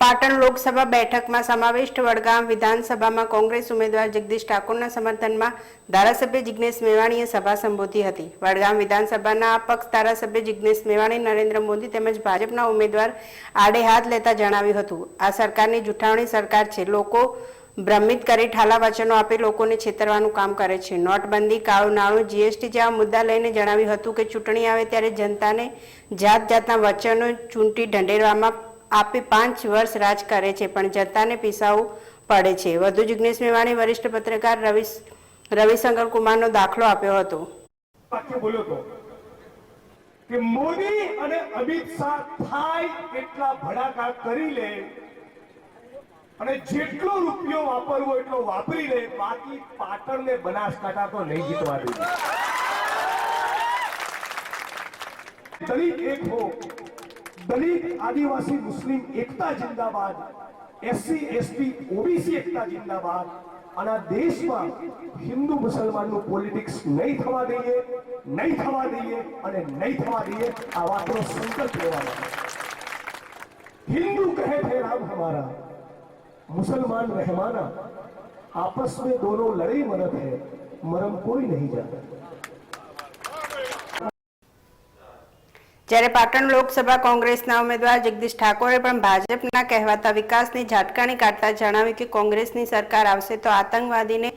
પાટણ લોકસભા બેઠકમાં સમાવિષ્ટ વડગામ વિધાનસભામાં કોંગ્રેસ ઉમેદવાર જગદીશ ઠાકોરના સમર્થનમાં ધારાસભ્ય જિજ્ઞેશ મેવાણીએ સભા સંબોધી હતી. વડગામ વિધાનસભાના અપક્ષ ધારાસભ્ય જિજ્ઞેશ મેવાણી, નરેન્દ્ર મોદી તેમજ ભાજપના ઉમેદવાર આડે હાથ લેતા જણાવ્યું હતું. આ સરકારની જૂઠાવણી સરકાર છે. લોકો ભ્રમિત કરી, ઠાલા વચનો આપી, લોકોને છેતરવાનું કામ કરે છે. નોટબંધી, કાળું નાણું, જીએસટી જેવા મુદ્દા લઈને જણાવ્યું હતું કે ચૂંટણી આવે ત્યારે જનતાને જાત જાતના વચનો ચૂંટી ઢંઢેરવામાં આપી પાંચ વર્ષ રાજ કરે છે, પણ જનતાને પીસાવું પડે છે. વધુ જિગ્નેશ મેવાણી, વરિષ્ઠ પત્રકાર રવિ રવિશંકર કુમારનો દાખલો આપ્યો હતો. બોલ્યો હતો કે મોદી અને અમિત શાહ થાય એટલા ભડાકા કરી લે અને જેટલો રૂપિયો વાપરવો એટલો વાપરી લે, બાકી પાટણ ને બનાસકાંઠા તો નહીં જીતવા દે એક હો દલિત આદિવાસી મુસ્લિમ એકતા જિંદાબાદ એસસી એસટી ઓબીસી એકતા જિંદાબાદ અને આ દેશમાં હિન્દુ મુસલમાનનું પોલિટિક્સ નહીં થવા દઈએ નહીં થવા દઈએ અને નહીં થવા દઈએ આ વાતનો સંકલ્પ લેવાનો हिंदू कहे थे राम हमारा मुसलमान रहमाना आपस में दोनों लड़े मरत है मरम कोई नहीं जाता જ્યારે પાટણ લોકસભા કોંગ્રેસના ઉમેદવાર જગદીશ ઠાકોરે પણ ભાજપના કહેવાતા વિકાસની ઝાટકાણી કાઢતા જણાવ્યું કે કોંગ્રેસની સરકાર આવશે તો આતંકવાદીને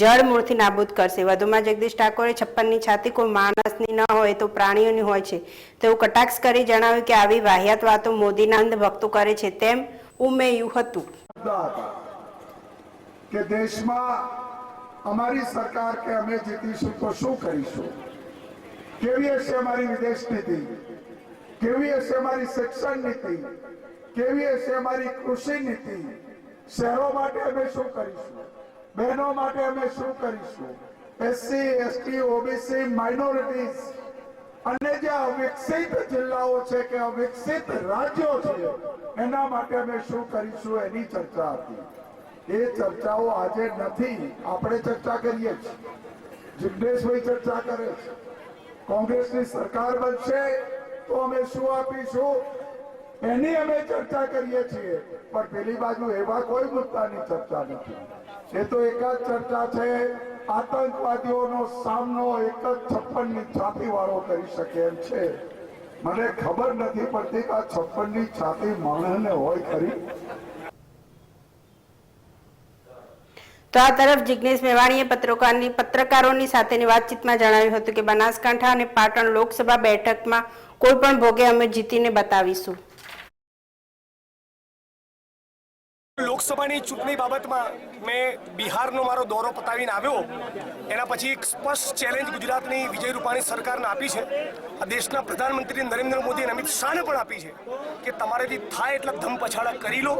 જળ મૂળથી નાબૂદ કરશે. વધુમાં જગદીશ ઠાકોરે છપ્પનની છાતી કોઈ માણસની ન હોય તો પ્રાણીઓની હોય છે. તેવું કટાક્ષ કરી જણાવ્યું કે આવી વાહિયાત વાતો મોદીના અંધ ભક્તો કરે છે તેમ ઉમેર્યું હતું. કે દેશમાં અમારી સરકાર કે અમે જીતીશું તો શું કરીશું? કેવી હશે અમારી વિદેશ નીતિ કેવી હશે અમારી શિક્ષણ નીતિ કેવી હશે અમારી કૃષિ નીતિ શહેરો માટે અમે શું કરીશું? બહેનો માટે અમે શું કરીશું? એસસી એસટી ઓબીસી માઇનોરિટીઝ અને જે અવિકસિત જિલ્લાઓ છે કે અવિકસિત રાજ્યો છે, એના માટે અમે શું કરીશું એની ચર્ચા હતી. એ ચર્ચાઓ આજે નથી. આપણે ચર્ચા કરીએ છીએ જિગ્નેશભાઈ ચર્ચા કરે છે. કોંગ્રેસની સરકાર બનશે તો અમે શું આપીશું? એની અમે ચર્ચા કરીએ છીએ. પણ પેલી બાજુ એવા કોઈ મુદ્દાની ચર્ચા નથી. એ તો એક જ ચર્ચા છે, આતંકવાદીઓનો સામનો એક જ છપ્પનની છાતી વાળો કરી શકે એમ છે. મને ખબર નથી પડતી કે આ છપ્પનની છાતી માણસને હોય ખરી. તો આ તરફ જિગ્નેશ મેવાણીએ પત્રકારની પત્રકારોની સાથેની વાતચીતમાં જણાવ્યું હતું કે બનાસકાંઠા અને પાટણ લોકસભા બેઠકમાં કોઈ પણ ભોગે અમે જીતીને બતાવીશું. લોકસભાની ચૂંટણી બાબતમાં મેં બિહારનો મારો દોરો પતાવીને આવ્યો. એના પછી એક સ્પષ્ટ ચેલેન્જ ગુજરાતની વિજય રૂપાણી સરકારને આપી છે. આ દેશના પ્રધાનમંત્રી નરેન્દ્ર મોદી અને અમિત શાહને પણ આપી છે કે તમારેથી થાય એટલા ધમ પછાડા કરી લો,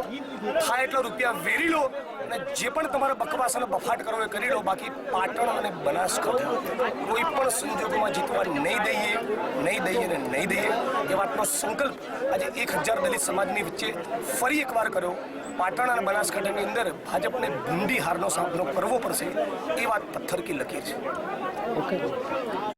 થાય એટલા રૂપિયા વેરી લો અને જે પણ તમારા બકવાસ અને બફાટ કરો એ કરી લો. બાકી પાટણ અને બનાસકાંઠા કોઈ પણ સંજોગોમાં જીતવા નહીં દઈએ નહીં દઈએ ને નહીં દઈએ. એ વાતનો સંકલ્પ આજે એક હજાર દલિત સમાજની વચ્ચે ફરી એકવાર કર્યો. પાટણ અને બનાસકાંઠાની અંદર ભાજપને ભૂંડી હારનો સામનો કરવો પડશે એ વાત પથ્થર કી લકીર છે.